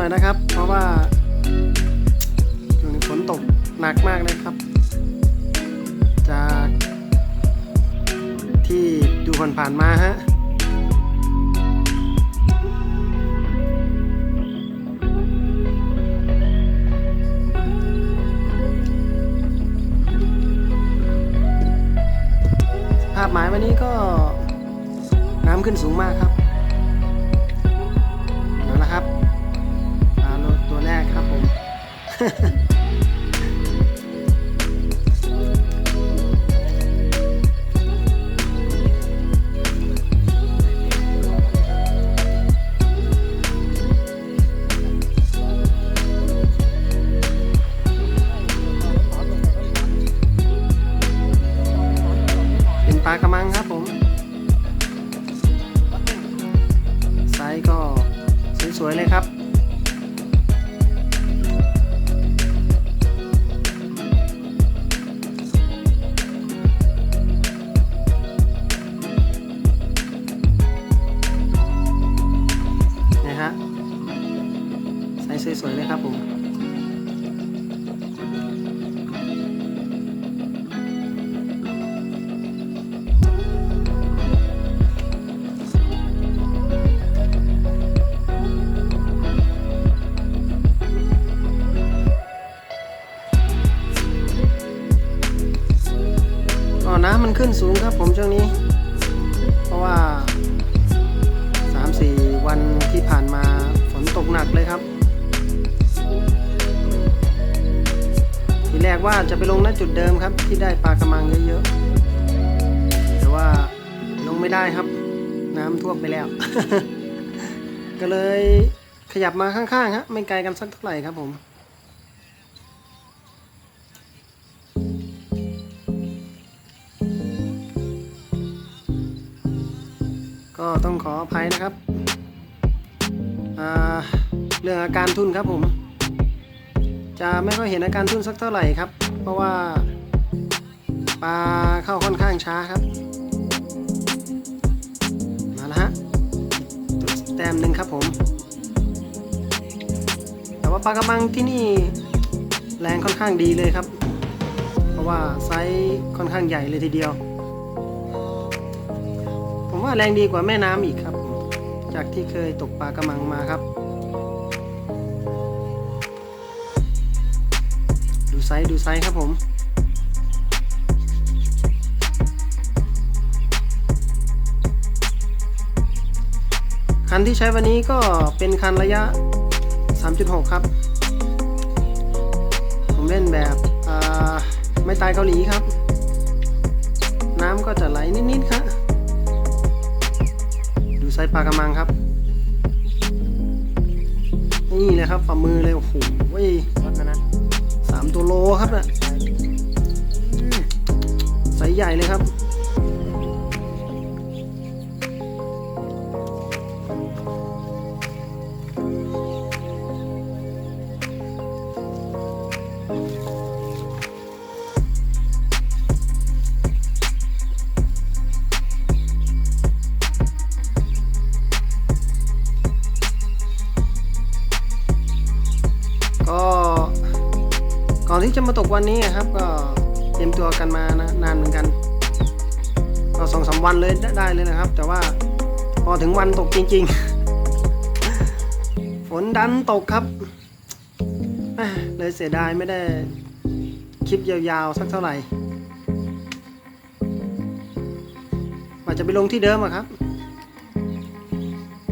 น่อยนะครับ เพราะว่าช่วงนี้ฝนตกหนักมากเลยครับ จากที่ดูผ่านๆมาฮะภาพหมายวันนี้ก็น้ำขึ้นสูงมากครับ เป็นปลากระมังครับผมไซส์ก็สวยๆเลยครับ สวยๆเลยครับผมน้ำมันขึ้นสูงครับผมช่วงนี้ เพราะว่า 3-4 วันที่ผ่านมาฝนตกหนักเลยครับ ทีแรกว่าจะไปลงณจุดเดิมครับ ที่ได้ปลากระมังเยอะๆ แต่ว่าลงไม่ได้ครับ น้ำท่วมไปแล้ว ก็เลยขยับมาข้างๆฮะไม่ไกลกันสักเท่าไหร่ครับผมก็ต้องขออภัยนะครับ เรื่องอาการทุนครับผม จะไม่ค่อยเห็นอาการทุนสักเท่าไหร่ครับ เพราะว่าปลาเข้าค่อนข้างช้าครับ มาแล้วฮะแต้มหนึ่งครับผม แต่ว่าปลากระมังที่นี่แรงค่อนข้างดีเลยครับ เพราะว่าไซส์ค่อนข้างใหญ่เลยทีเดียว ผมว่าแรงดีกว่าแม่น้ำอีกครับ จากที่เคยตกปลากระมังมาครับ ซส์ดูไซส์ครับผม คันที่ใช้วันนี้ก็เป็นคันระยะ 3.6 ครับ ผมเล่นแบบไม่ตายเกาหลีครับ น้ำก็จะไหลนิด ๆ ครับ ดูไซส์ปลากระมังครับ นี่เลยครับฝ่ามือเลย โอ้โหสาม ตัวโลครับนะอืมไซส์ใหญ่เลยครับ ก่อนที่จะมาตกวันนี้ครับ ก็เตรียมตัวกันมานะนานเหมือนกัน ก็สองสามวันเลยได้เลยนะครับ แต่ว่าพอถึงวันตกจริง ๆ ฝนดันตกครับเลยเสียดายไม่ได้คลิปยาวๆสักเท่าไหร่ว่าจะไปลงที่เดิมอะครับ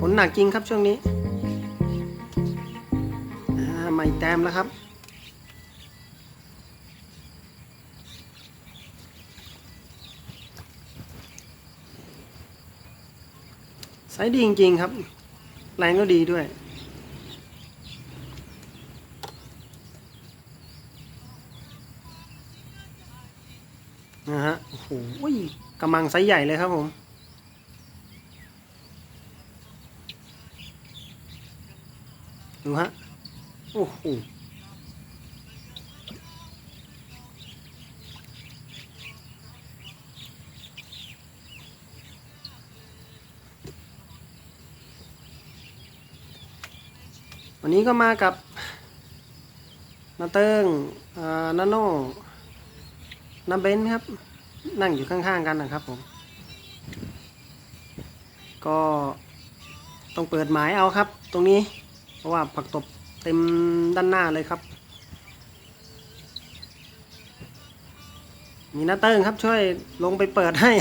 ฝนหนักจริงครับช่วงนี้อ่าไม่แต้มแล้วครับ ไซส์ดีจริง ๆ ครับ แรงก็ดีด้วย นะฮะ โอ้โหกำลังไซส์ใหญ่เลยครับผมดูฮะ โอ้โห วันนี้ก็มากับนาเติงอ่านาโน่นาเบนครับ นั่งอยู่ข้างๆกันนะครับผม ก็ต้องเปิดหมายเอาครับ ตรงนี้ เพราะว่าผักตบเต็มด้านหน้าเลยครับ มีนาเติงครับช่วยลงไปเปิดให้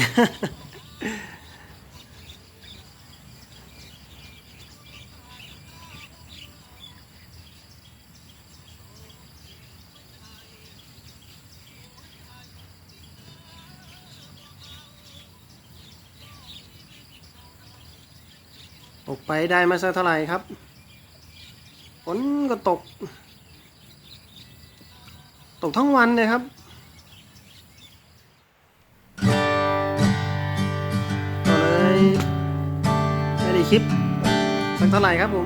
ตกไปได้มาสักเท่าไหร่ครับฝนก็ตก ตกทั้งวันเลยครับก็เลยไม่ได้คลิปสักเท่าไหร่ครับผม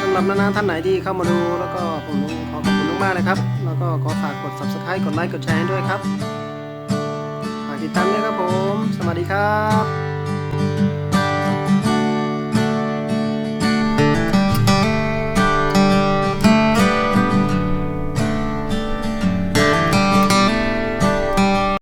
สำหรับนานาท่านไหนที่เข้ามาดูแล้วก็ผมขอขอบคุณมากๆเลยครับ แล้วก็ขอฝากกด subscribe กดไลค์กดแชร์ให้ด้วยครับฝากติดตามด้วยครับผม สวัสดีครับ